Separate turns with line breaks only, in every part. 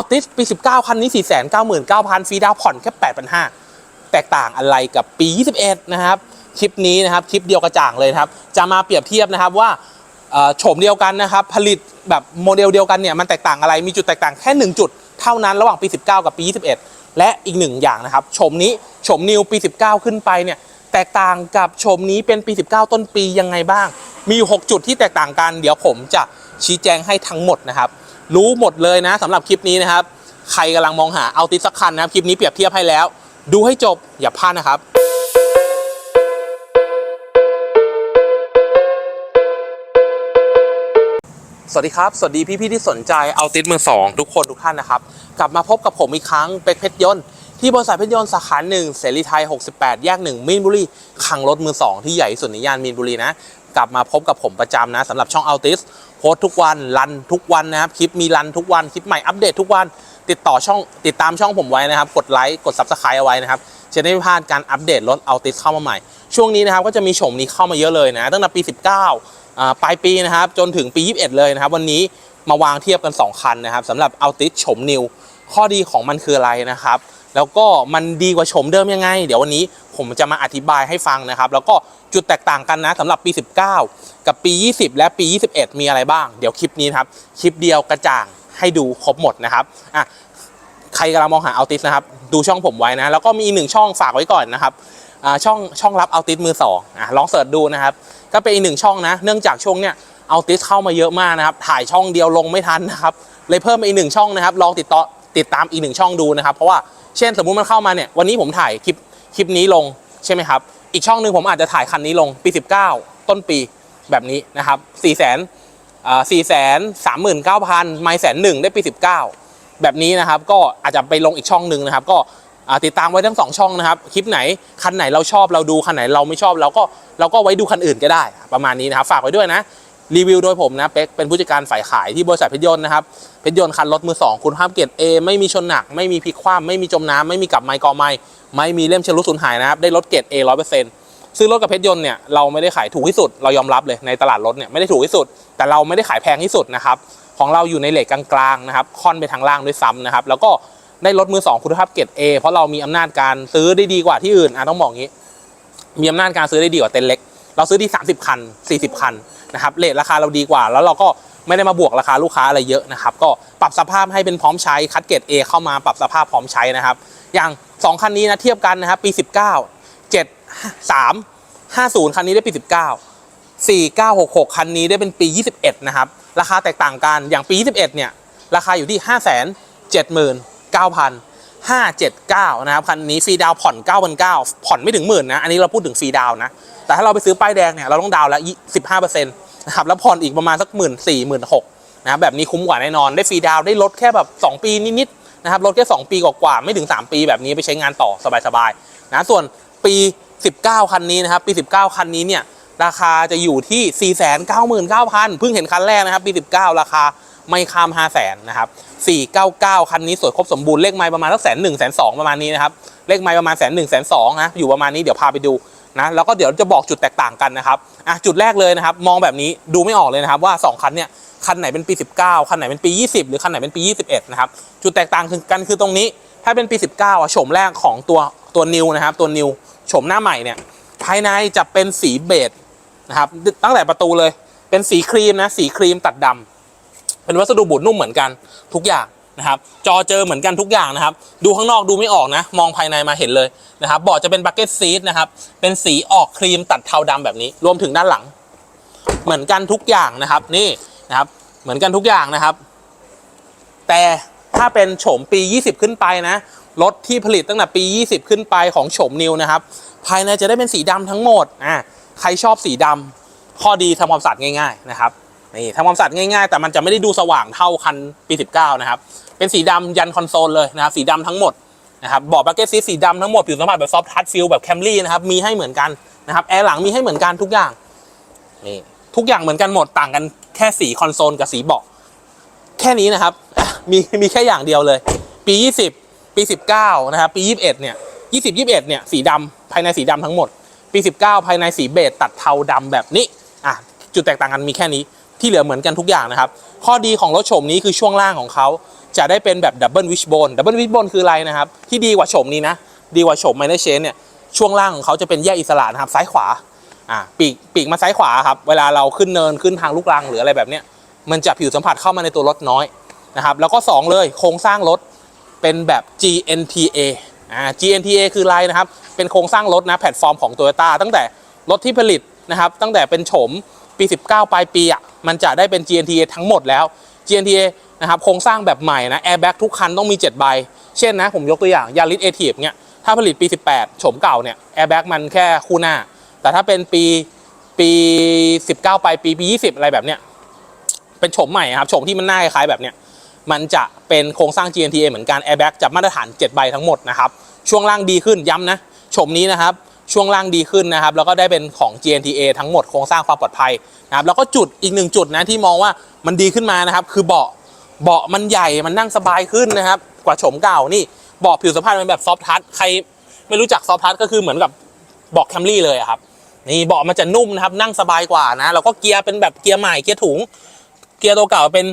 อติสปี 19 คันนี้ 499,000ฟรีดาวผ่อนแค่8,500แตกต่างอะไรกับปี 21 นะครับ คลิปนี้นะครับ คลิปเดียวกระจ่างเลยครับ จะมาเปรียบเทียบนะครับว่าโฉมเดียวกันนะครับ ผลิตแบบโมเดลเดียวกันเนี่ย มันแตกต่างอะไร มีจุดแตกต่างแค่ 1 จุดเท่านั้นระหว่างปี 19 กับปี 21 และอีกหนึ่งอย่างนะครับ โฉมนี้โฉมนิวปี 19 ขึ้นไปเนี่ย แตกต่างกับโฉมนี้เป็นปี 19 ต้นปียังไงบ้าง มี 6 จุดที่แตกต่างกัน เดี๋ยวผมจะชี้แจงให้ทั้งหมดนะครับ รู้หมดเลยนะสำหรับคลิปนี้นะครับ ใครกำลังมองหาเอาติดสักคันนะครับคลิปนี้เปรียบเทียบให้แล้ว ดูให้จบอย่าพลาดนะครับสวัสดีครับ สวัสดีพี่ๆที่สนใจเอาติดมือสองทุกคนทุกท่านนะครับ กลับมาพบกับผมอีกครั้งเป็กเพชรยนต์ที่บริษัทเพชรยนต์สาขาหนึ่งเสรีไทย 68 แยกหนึ่งมีนบุรีขังรถมือสองที่ใหญ่สุดในย่านมีนบุรีนะ กลับมาพบกับผมประจำนะสำหรับช่องเอาติสโพสต์ทุกวันรันทุกวันนะครับคลิปมีรันทุกวันคลิปใหม่อัปเดตทุกวันติดต่อช่องติดตามช่องผมไว้นะครับ กดไลค์กด subscribe เอาไว้นะครับจะได้ไม่พลาดการอัปเดตรถเอาติสเข้ามาใหม่ ช่วงนี้นะครับก็จะมีโฉมนี้เข้ามาเยอะเลยนะตั้งแต่ปี 19อ่าปลายปีนะครับจนถึงปี 21 เลยนะครับ วันนี้มาวางเทียบกัน 2 คันนะครับสำหรับเอาติสชมนิวข้อดีของมันคืออะไรนะครับ แล้วก็มันดีกว่าชมเดิมยังไง เดี๋ยววันนี้ผมจะมาอธิบายให้ฟังนะครับ แล้วก็จุดแตกต่างกันนะสำหรับปี 19 กับปี 20 และปี 21 มีอะไรบ้าง เดี๋ยวคลิปนี้นครับ คลิปเดียวกระจ่างให้ดูครบหมดนะครับอะใครกำลังมองหาเอาติสนะครับ ดูช่องผมไว้นะ แล้วก็มีอีกหนึ่งช่องฝากไว้ก่อนนะครับอ่าช่องช่องรับเอาติสมือสองอะลองเสิร์ชดูนะครับ ก็เป็นอีกหนึ่งช่องนะ เนื่องจากช่วงเนี้ยเอาติสเข้ามาเยอะมากนะครับ ถ่ายช่องเดียวลงไม่ทันนะครับ เลยเพิ่มอีกหนึ่งช่องนะครับ ลองติดต่อ ติดตามอีกหนึ่งช่องดูนะครับ เพราะว่าเช่นสมมุติมันเข้ามาเนี่ยวันนี้ผมถ่ายคลิปคลิปนี้ลงใช่ไหมครับ อีกช่องหนึ่งผมอาจจะถ่ายคันนี้ลงปี 19 ต้นปีแบบนี้นะครับ4 0 0 0 0อ่าสี่แสนสามหมื่นเก้าพันไม่แสนหนึ่งได้ปีสิบเก้าแบบนี้นะครับ ก็อาจจะไปลงอีกช่องหนึ่งนะครับ ก็อ่าติดตามไว้ทั้งสองช่องนะครับ คลิปไหนคันไหนเราชอบเราดูคันไหนเราไม่ชอบเราก็เราก็ไว้ดูคันอื่นก็ได้ ประมาณนี้นะครับ ฝากไว้ด้วยนะ รีวิวโดยผมนะเป็กเป็นผู้จัดการฝ่ายขายที่บริษัทเพชรยนต์นะครับเพชรยนต์คันรถมือสองคุณภาพเกรด A ไม่มีชนหนัก ไม่มีพลิกคว่ำไม่มีจมน้ำไม่มีกับไม้กอไม้ไม่มีเล่มเชลุสูญหายนะครับได้รถเกรด A ร้อยเปอร์เซ็นต์ซื้อรถกับเพชรยนต์เนี่ยเราไม่ได้ขายถูกที่สุดเรายอมรับเลยในตลาดรถเนี่ยไม่ได้ถูกที่สุด แต่เราไม่ได้ขายแพงที่สุดนะครับของเราอยู่ในเลทกลางๆนะครับค่อนไปทางล่างด้วยซ้ำนะครับแล้วก็ได้รถมือสองคุณภาพเกรด A เพราะเรามีอำนาจการซื้อได้ดีกว่าที่อื่นอะต้องบอกงี้ มีอำนาจการซื้อได้ดีกว่าเต็นเล็ก เราซื้อที่ 30 คัน 40 คันนะครับเลทราคาเราดีกว่า แล้วเราก็ไม่ได้มาบวกราคาลูกค้าอะไรเยอะนะครับ ก็ปรับสภาพให้เป็นพร้อมใช้คัดเกรด A เข้ามาปรับสภาพพร้อมใช้นะครับ อย่าง 2 คันนี้นะเทียบกันนะครับปี 19 7 3 50 คันนี้ได้ปี 19 4966 คันนี้ได้เป็นปี 21 นะครับ ราคาแตกต่างกันอย่างปี 21 เนี่ย ราคาอยู่ที่ 5 7 9 9 579 นะครับ คันนี้ฟรีดาวผ่อน 9,900 ผ่อนไม่ถึงหมื่นนะ อันนี้เราพูดถึงฟรีดาวนะ แต่ถ้าเราไปซื้อป้ายแดงเนี่ย เราต้องดาวน์ละ15%นะครับ แล้วผ่อนอีกประมาณสักหมื่นสี่หมื่นหกนะบแบบนี้คุ้มกว่าแน่นอน ได้ฟรีดาวได้ลดแค่แบบ 2 ปีนิดๆนะครับ ลดแค่ 2 ปีกว่าๆ ไม่ถึง 3 ปีแบบนี้ไปใช้งานต่อสบายๆ นะ ส่วนปี 19 คันนี้นะครับ ปี 19 คันนี้เนี่ย ราคาจะอยู่ที่ 499,000 เพิ่งเห็นคันแรกนะครับ ปี 19 ราคา ไม่ข้าม500,000นะครับ499 คันนี้สวยครบสมบูรณ์เลขไม้ประมาณสักแสนหนึ่งแสนสองประมาณนี้นะครับเลขไม้ประมาณแสนหนึ่งแสนสองนะอยู่ประมาณนี้เดี๋ยวพาไปดูนะแล้วก็เดี๋ยวจะบอกจุดแตกต่างกันนะครับอะจุดแรกเลยนะครับมองแบบนี้ดูไม่ออกเลยนะครับว่า 2 คันเนี่ยคันไหนเป็นปี 19 คันไหนเป็นปี 20 หรือคันไหนเป็นปี 21 นะครับ จุดแตกต่างคือกันคือตรงนี้ ถ้าเป็นปี 19อะโฉมแรกของตัวตัวนิวนะครับ ตัวนิวโฉมหน้าใหม่เนี่ย ภายในจะเป็นสีเบจนะครับ ตั้งแต่ประตูเลย เป็นสีครีมนะ สีครีมตัดดำ เป็นวัสดุบูดนุ่มเหมือนกันทุกอย่างนะครับ จอเจอเหมือนกันทุกอย่างนะครับ ดูข้างนอกดูไม่ออกนะ มองภายในมาเห็นเลยนะครับเบาะจะเป็นบักเก็ตซีทนะครับ เป็นสีออกครีมตัดเทาดำแบบนี้ รวมถึงด้านหลัง เหมือนกันทุกอย่างนะครับนี่นะครับ เหมือนกันทุกอย่างนะครับ แต่ถ้าเป็นโฉมปี 20 ขึ้นไปนะรถที่ผลิตตั้งแต่ปี 20 ขึ้นไปของโฉมนิวนะครับ ภายในจะได้เป็นสีดำทั้งหมดอ่าใครชอบสีดำข้อดีทำความสะอาดง่าย ๆ นะครับ นี่ทำความสะอาดง่ายๆ แต่มันจะไม่ได้ดูสว่างเท่าคันปี 19 นะครับ เป็นสีดำยันคอนโซลเลยนะครับ สีดำทั้งหมดนะครับเบาะบักเก็ตซีสีดำทั้งหมดผิวสัมผัสแบบซอฟทัชฟิลแบบแคมรี่นะครับ มีให้เหมือนกันนะครับ แอร์หลังมีให้เหมือนกันทุกอย่างนี่ทุกอย่างเหมือนกันหมดต่างกันแค่สีคอนโซลกับสีเบาะแค่นี้นะครับ มีมีแค่อย่างเดียวเลย ปี 20 ปี 19 นะครับ ปี 21 เนี่ย 20 21 เนี่ยสีดำภายในสีดำทั้งหมด ปี 19 ภายในสีเบจตัดเทาดำแบบนี้อะจุดแตกต่างกันมีแค่นี้ ที่เหลือเหมือนกันทุกอย่างนะครับ ข้อดีของรถโฉมนี้คือช่วงล่างของเขาจะได้เป็นแบบดับเบิลวิชโบนดับเบิลวิชโบนคืออะไรนะครับ ที่ดีกว่าโฉมนี้นะ ดีกว่าโฉมไมเนอร์เชนเนี่ยช่วงล่างของเขาจะเป็นแยกอิสระนะครับซ้ายขวาอ่าปีกปีกมาซ้ายขวาครับเวลาเราขึ้นเนินขึ้นทางลูกรังหรืออะไรแบบเนี้ยมันจะผิวสัมผัสเข้ามาในตัวรถน้อยนะครับแล้วก็สองเลยโครงสร้างรถเป็นแบบ GNTA อ่า GNTA คืออะไรนะครับเป็นโครงสร้างรถนะแพลตฟอร์มของ Toyota ตั้งแต่รถที่ผลิตนะครับตั้งแต่เป็นโฉม ปี 19 ปลายปีอะมันจะได้เป็น GNTA ทั้งหมดแล้ว GNTA นะครับโครงสร้างแบบใหม่นะแอร์แบ็กทุกคันต้องมี 7 ใบ เช่นนะ ผมยกตัวอย่างยาริสเอทีฟเนี่ยถ้าผลิตปี 18โฉมเก่าเนี่ยแอร์แบ็กมันแค่คู่หน้า แต่ถ้าเป็นปีปี 19 ปลายปีปี 20 อะไรแบบเนี้ยเป็นโฉมใหม่ครับโฉมที่มันหน้าคล้ายๆแบบเนี้ยมันจะเป็นโครงสร้าง GNTA เหมือนกัน Airbag จะมาตรฐาน 7 ใบทั้งหมดนะครับ ช่วงล่างดีขึ้นย้ำนะ ชมนี้นะครับ ช่วงล่างดีขึ้นนะครับ แล้วก็ได้เป็นของ GNTA ทั้งหมดโครงสร้างความปลอดภัยนะครับ แล้วก็จุดอีกหนึ่งจุดนะที่มองว่ามันดีขึ้นมานะครับ คือเบาะเบาะมันใหญ่มันนั่งสบายขึ้นนะครับ กว่าโฉมเก่านี่เบาะผิวสัมผัสมันแบบซอฟทัชใครไม่รู้จักซอฟทัชก็คือเหมือนกับเบาะแคมรี่เลยครับนี่เบาะมันจะนุ่มนะครับนั่งสบายกว่านะแล้วก็เกียร์เป็นแบบเกียร์ใหม่เกียร์ถุง เกียร์ตัวเก่าเป็น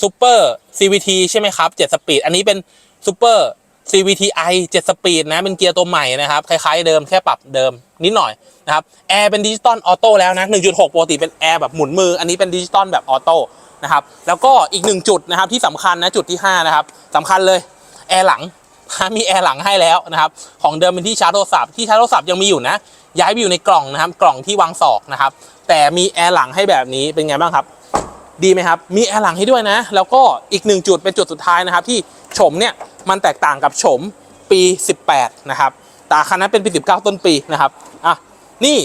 ซูเปอร์ CVT ใช่ไหมครับ7สปีดอันนี้เป็นซูเปอร์ CVTi 7 สปีดนะ เป็นเกียร์ตัวใหม่นะครับ คล้ายๆเดิมแค่ปรับเดิมนิดหน่อยนะครับ แอร์เป็นดิจิตอลออโต้แล้วนะ 1.6 ปกติเป็นแอร์แบบหมุนมือ อันนี้เป็นดิจิตอลแบบออโต้นะครับ แล้วก็อีกหนึ่งจุดนะครับที่สำคัญนะ จุดที่ 5 นะครับสำคัญเลย แอร์หลัง มีแอร์หลังให้แล้วนะครับ ของเดิมเป็นที่ชาร์จโทรศัพท์ ที่ชาร์จโทรศัพท์ยังมีอยู่นะ ย้ายไปอยู่ในกล่องนะครับ กล่องที่วางศอกนะครับ แต่มีแอร์หลังให้แบบนี้ เป็นไงบ้างครับ ดีไหมครับ มีแอร์หลังให้ด้วยนะ แล้วก็อีกหนึ่งจุดเป็นจุดสุดท้ายนะครับที่โฉมเนี่ย มันแตกต่างกับโฉมปี 18 นะครับแต่คันนั้นเป็นปี 19 ต้นปีนะครับอะนี่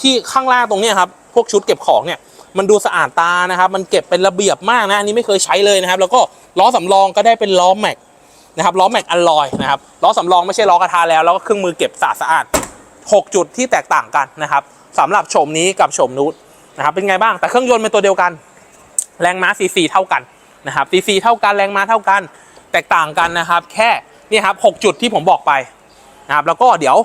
ที่ข้างล่างตรงนี้ครับพวกชุดเก็บของเนี่ยมันดูสะอาดตานะครับ มันเก็บเป็นระเบียบมากนะอันนี้ไม่เคยใช้เลยนะครับ แล้วก็ล้อสำรองก็ได้เป็นล้อแม็กนะครับล้อแม็กอลลอยนะครับล้อสำรองไม่ใช่ล้อกระทะแล้วแล้วก็เครื่องมือเก็บสะอาดสะอาด 6 จุดที่แตกต่างกันนะครับสำหรับโฉมนี้กับโฉมนู้นนะครับเป็นไงบ้างแต่เครื่องยนต์เป็นตัวเดียวกัน แรงม้าซีซีเท่ากันนะครับซีซีเท่ากันแรงม้าเท่ากัน แตกต่างกันนะครับ แค่นี่ครับหจุดที่ผมบอกไปนะครับแล้วก็เดี๋ยว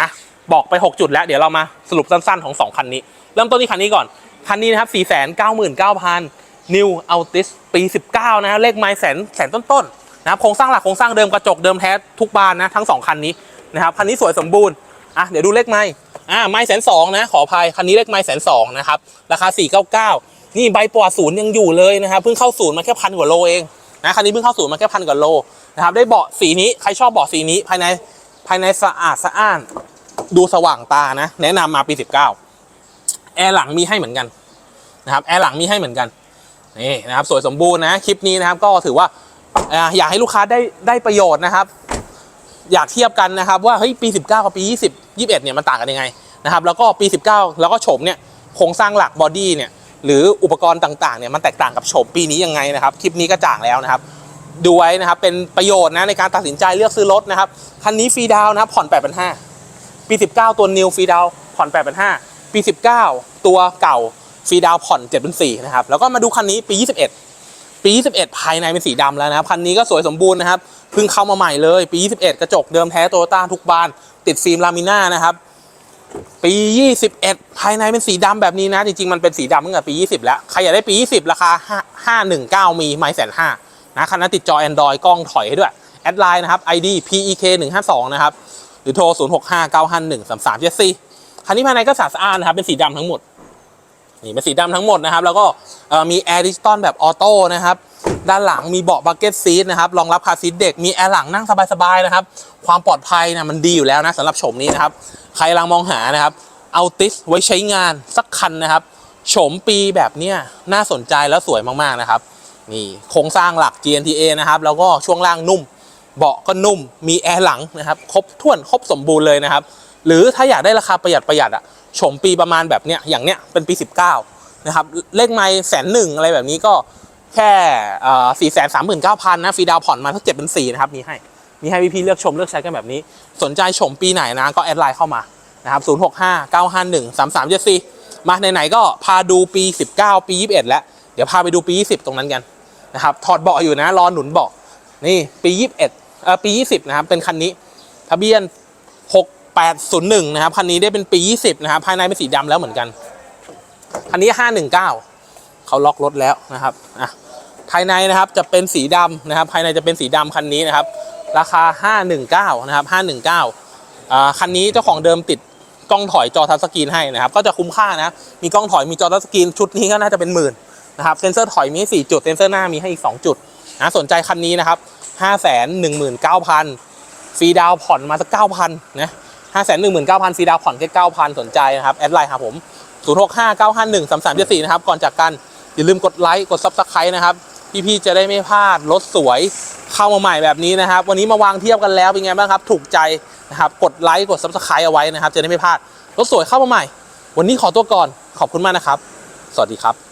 อะบอกไป 6 จุดแล้วเดี๋ยวเรามาสรุปสั้นๆของ 2 คันนี้ เริ่มต้นที่คันนี้ก่อน คันนี้นะครับ 4 9 9 0 0 0 New Altis ปี 19 นะครับเลขไม้แสนแสนต้นๆนะครับโครงสร้างหลักโครงสร้างเดิมกระจกเดิมแท้ทุกบานนะทั้ง 2 คันนี้นะครับคันนี้สวยสมบูรณ์อะเดี๋ยวดูเลขไม้อ่าไม้แสนสองนะขออภัยคันนี้เลขไม้แสนสองนะครับราคา 499 นี่ใบปลอดศูนย์ยังอยู่เลยนะครับเพิ่งเข้าศูนย์มาแค่พันกว่าโลเอง นะคันนี้เพิ่งเข้าศูนย์มาแค่พันกว่าโลนะครับได้เบาะสีนี้ใครชอบเบาะสีนี้ภายในภายในสะอาดสะอ้าน ดูสว่างตานะ แนะนำมาปี 19 แอร์หลังมีให้เหมือนกันนะครับแอร์หลังมีให้เหมือนกันนี่นะครับสวยสมบูรณ์นะคลิปนี้นะครับก็ถือว่าอ่าอยากให้ลูกค้าได้ได้ประโยชน์นะครับ อยากเทียบกันนะครับ ว่าเฮ้ยปี 19 กับปี 20 21เนี่ยมันต่างกันยังไงนะครับแล้วก็ปี 19 แล้วก็โฉมเนี่ยโครงสร้างหลักบอดี้เนี่ย หรืออุปกรณ์ต่างๆเนี่ยมันแตกต่างกับโฉมปีนี้ยังไงนะครับ คลิปนี้ก็จ่างแล้วนะครับ ดูไว้นะครับเป็นประโยชน์นะในการตัดสินใจเลือกซื้อรถนะครับ คันนี้ฟรีดาวนะครับผ่อน 8 5 0 0ปี 19 ตัวนิวฟรีดาวน์ผ่อน 8 5 0 0ปี 19 ตัวเก่าฟรีดาวน์ผ่อน 7 4นะครับแล้วก็มาดูคันนี้ปี 21 ปี 21 ภายในเป็นสีดำแล้วนะครับคันนี้ก็สวยสมบูรณ์นะครับเพิ่งเข้ามาใหม่เลย ปี 21 กระจกเดิมแท้โตโยต้าทุกบาน ติดฟิล์มลามิน่านะครับ ปี 21 ภายในเป็นสีดำแบบนี้นะ จริงๆ มันเป็นสีดำตั้งแต่ปี 20 แล้ว ใครอยากได้ปี 20 ราคา 519 มีไม่แสนห้านะคันนั้นติดจอ Android กล้องถอยให้ด้วย แอดไลน์นะครับ ID PEK 152นะครับ หรือโทร 065951 3374คันนี้ภายในก็สะอาดนะครับ เป็นสีดำทั้งหมด นี่เป็นสีดำทั้งหมดนะครับ แล้วก็มีแอร์ดิจิตอลแบบออโต้นะครับ ด้านหลังมีเบาะบักเก็ตซีทนะครับรองรับคาซีทเด็กมีแอร์หลังนั่งสบายๆนะครับ ความปลอดภัยนะมันดีอยู่แล้วนะสำหรับโฉมนี้นะครับ ใครกำลังมองหานะครับเอาติสไว้ใช้งานสักคันนะครับโฉมปีแบบเนี้ยน่าสนใจแล้วสวยมากๆนะครับนี่โครงสร้างหลัก GNTA นะครับแล้วก็ช่วงล่างนุ่ม เบาะก็นุ่ม มีแอร์หลังนะครับครบถ้วนครบสมบูรณ์เลยนะครับ หรือถ้าอยากได้ราคาประหยัดประหยัดอะโฉมปีประมาณแบบเนี้ยอย่างเนี้ยเป็นปี 19นะครับเลขไม่แสนหนึ่งอะไรแบบนี้ก็ แค่สี่แสนสามหมื่นเก้าพันนะฟรีดาวผ่อนมาทั้งเจ็ดเป็นสี่นะครับมีให้มีให้พี่ๆเลือกชมเลือกใช้กันแบบนี้ สนใจชมปีไหนนะก็แอดไลน์เข้ามานะครับ0 6 5 9 5 1 3 3 7 4มาไหนๆก็พาดูปี19ปี21แล้ว เดี๋ยวพาไปดูปี20ตรงนั้นกันนะครับถอดเบาะอยู่นะรอหนุนเบาะนี่ปี21เอ่อปี20นะครับเป็นคันนี้ทะเบียน6801นะครับคันนี้ได้เป็นปี20นะครับภายในเป็นสีดำแล้วเหมือนกันคันนี้519เขาล็อกรถแล้วนะครับอะ ภายในนะครับจะเป็นสีดำนะครับ ภายในจะเป็นสีดำคันนี้นะครับ ราคา 519 นะครับ 519อ่าคันนี้เจ้าของเดิมติดกล้องถอยจอทัชสกรีนให้นะครับ ก็จะคุ้มค่านะมีกล้องถอยมีจอทัชสกรีนชุดนี้ก็น่าจะเป็นหมื่นนะครับเซ็นเซอร์ถอยมีให้4จุดเซ็นเซอร์หน้ามีให้อีก 2 จุดนะสนใจคันนี้นะครับ 519,000ฟรีดาวผ่อนมาสัก9,000นะ519,000ฟรีดาวผ่อนแค่9,000 สนใจนะครับ แอดไลน์หาผม 0659513374 นะครับ ก่อนจากกันอย่าลืมกดไลค์ กด Subscribe นะครับ พี่ๆจะได้ไม่พลาดรถสวยเข้ามาใหม่แบบนี้นะครับ วันนี้มาวางเทียบกันแล้วเป็นไงบ้างครับ ถูกใจนะครับกดไลค์กด Subscribe เอาไว้นะครับ จะได้ไม่พลาดรถสวยเข้ามาใหม่ วันนี้ขอตัวก่อนขอบคุณมากนะครับ สวัสดีครับ